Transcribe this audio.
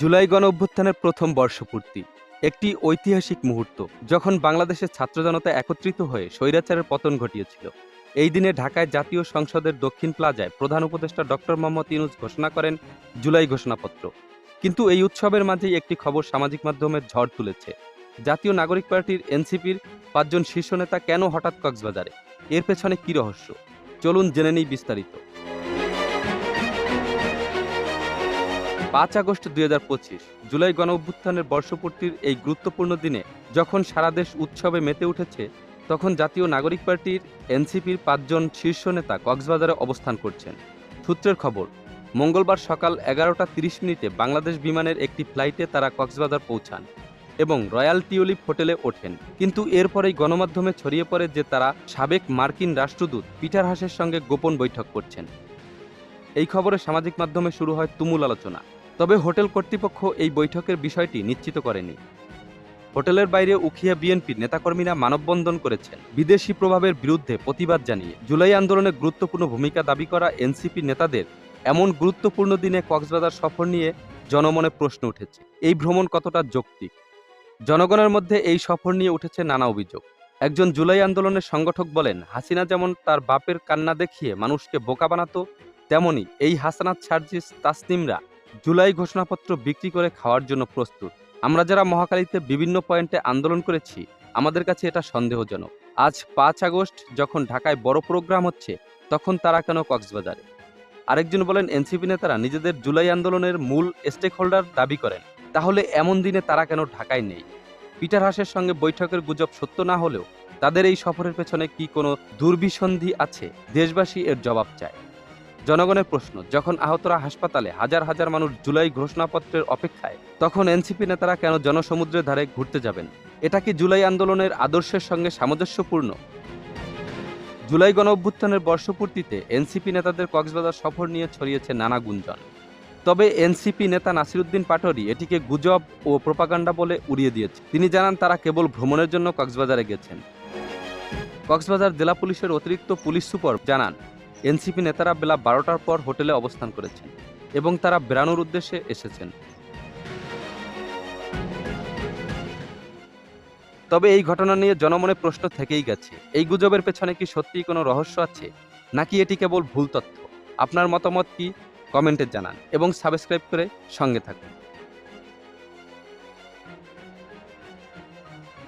জুলাই গণ অভ্যুত্থানের প্রথম বর্ষপূর্তি, একটি ঐতিহাসিক মুহূর্ত, যখন বাংলাদেশের ছাত্র জনতা একত্রিত হয়ে স্বৈরাচারের পতন ঘটিয়েছিল। এই দিনে ঢাকায় জাতীয় সংসদের দক্ষিণ প্লাজায় প্রধান উপদেষ্টা ডক্টর মোহাম্মদ ইউনুস ঘোষণা করেন জুলাই ঘোষণাপত্র। কিন্তু এই উৎসবের মাঝেই একটি খবর সামাজিক মাধ্যমে ঝড় তুলেছে। জাতীয় নাগরিক পার্টির এনসিপির পাঁচজন শীর্ষ নেতা কেন হঠাৎ কক্সবাজারে? এর পেছনে কি রহস্য? চলুন জেনে নিই বিস্তারিত। পাঁচ আগস্ট দুই হাজার পঁচিশ, জুলাই গণ অভ্যুত্থানের বর্ষপূর্তির এই গুরুত্বপূর্ণ দিনে যখন সারা দেশ উৎসবে মেতে উঠেছে, তখন জাতীয় নাগরিক পার্টির এনসিপির পাঁচজন শীর্ষ নেতা কক্সবাজারে অবস্থান করছেন। সূত্রের খবর, মঙ্গলবার সকাল এগারোটা তিরিশ মিনিটে বাংলাদেশ বিমানের একটি ফ্লাইটে তারা কক্সবাজার পৌঁছান এবং রয়্যাল টিউলিপ হোটেলে ওঠেন। কিন্তু এরপরেই গণমাধ্যমে ছড়িয়ে পড়ে যে তারা সাবেক মার্কিন রাষ্ট্রদূত পিটার হাসের সঙ্গে গোপন বৈঠক করছেন। এই খবরে সামাজিক মাধ্যমে শুরু হয় তুমুল আলোচনা। তবে হোটেল কর্তৃপক্ষ এই বৈঠকের বিষয়টি নিশ্চিত করেনি। হোটেলের বাইরে উখিয়া বিএনপির নেতাকর্মীরা মানববন্ধন করেছেন। বিদেশি প্রভাবের বিরুদ্ধে প্রতিবাদ জানিয়ে জুলাই আন্দোলনে গুরুত্বপূর্ণ ভূমিকা দাবি করা এনসিপি নেতাদের এমন গুরুত্বপূর্ণ দিনে কক্সবাজার সফর নিয়ে জনমনে প্রশ্ন উঠেছে। এই ভ্রমণ কতটা যৌক্তিক? জনগণের মধ্যে এই সফর নিয়ে উঠেছে নানা অভিযোগ। একজন জুলাই আন্দোলনের সংগঠক বলেন, হাসিনা যেমন তার বাপের কান্না দেখিয়ে মানুষকে বোকা বানাতো, তেমনি এই হাসানাত সার্জিস তাসনিমরা জুলাই ঘোষণাপত্র বিক্রি করে খাওয়ার জন্য প্রস্তুত। আমরা যারা মহাকালীতে বিভিন্ন পয়েন্টে আন্দোলন করেছি, আমাদের কাছে এটা সন্দেহজনক। আজ পাঁচ আগস্ট যখন ঢাকায় বড় প্রোগ্রাম হচ্ছে, তখন তারা কেন কক্সবাজারে? আরেকজন বলেন, এনসিপি নেতারা নিজেদের জুলাই আন্দোলনের মূল স্টেক হোল্ডার দাবি করেন, তাহলে এমন দিনে তারা কেন ঢাকায় নেই? পিটার হাসের সঙ্গে বৈঠকের গুজব সত্য না হলেও তাদের এই সফরের পেছনে কি কোনো দুর্বিসন্ধি আছে? দেশবাসী এর জবাব চায়। জনগণের প্রশ্ন, যখন আহতরা হাসপাতালে হাজার হাজার মানুষ জুলাই ঘোষণাপত্রের অপেক্ষায়, তখন এনসিপি নেতারা কেন জনসমুদ্রের ধারে ঘুরতে যাবেন? এটা কি জুলাই আন্দোলনের আদর্শের সঙ্গে সামঞ্জস্যপূর্ণ? জুলাই গণ অভ্যুত্থানের বর্ষপূর্তিতে এনসিপি নেতাদের কক্সবাজার সফর নিয়ে ছড়িয়েছে নানা গুঞ্জন। তবে এনসিপি নেতা নাসিরুদ্দিন পাটোয়ারি এটিকে গুজব ও প্রপাগান্ডা বলে উড়িয়ে দিয়েছে। তিনি জানান, তারা কেবল ভ্রমণের জন্য কক্সবাজারে গেছেন। কক্সবাজার জেলা পুলিশের অতিরিক্ত পুলিশ সুপার জানান এনসিপি নেতারা বেলা বারোটার পর হোটেলে অবস্থান করেছেন এবং তারা বেড়ানোর উদ্দেশ্যে এসেছেন। তবে এই ঘটনা নিয়ে জনমনে প্রশ্ন থেকেই গেছে, এই গুজবের পেছনে কি সত্যিই কোনো রহস্য আছে, নাকি এটি কেবল ভুল তথ্য? আপনার মতামত কি? কমেন্টে জানান এবং সাবস্ক্রাইব করে সঙ্গে থাকুন।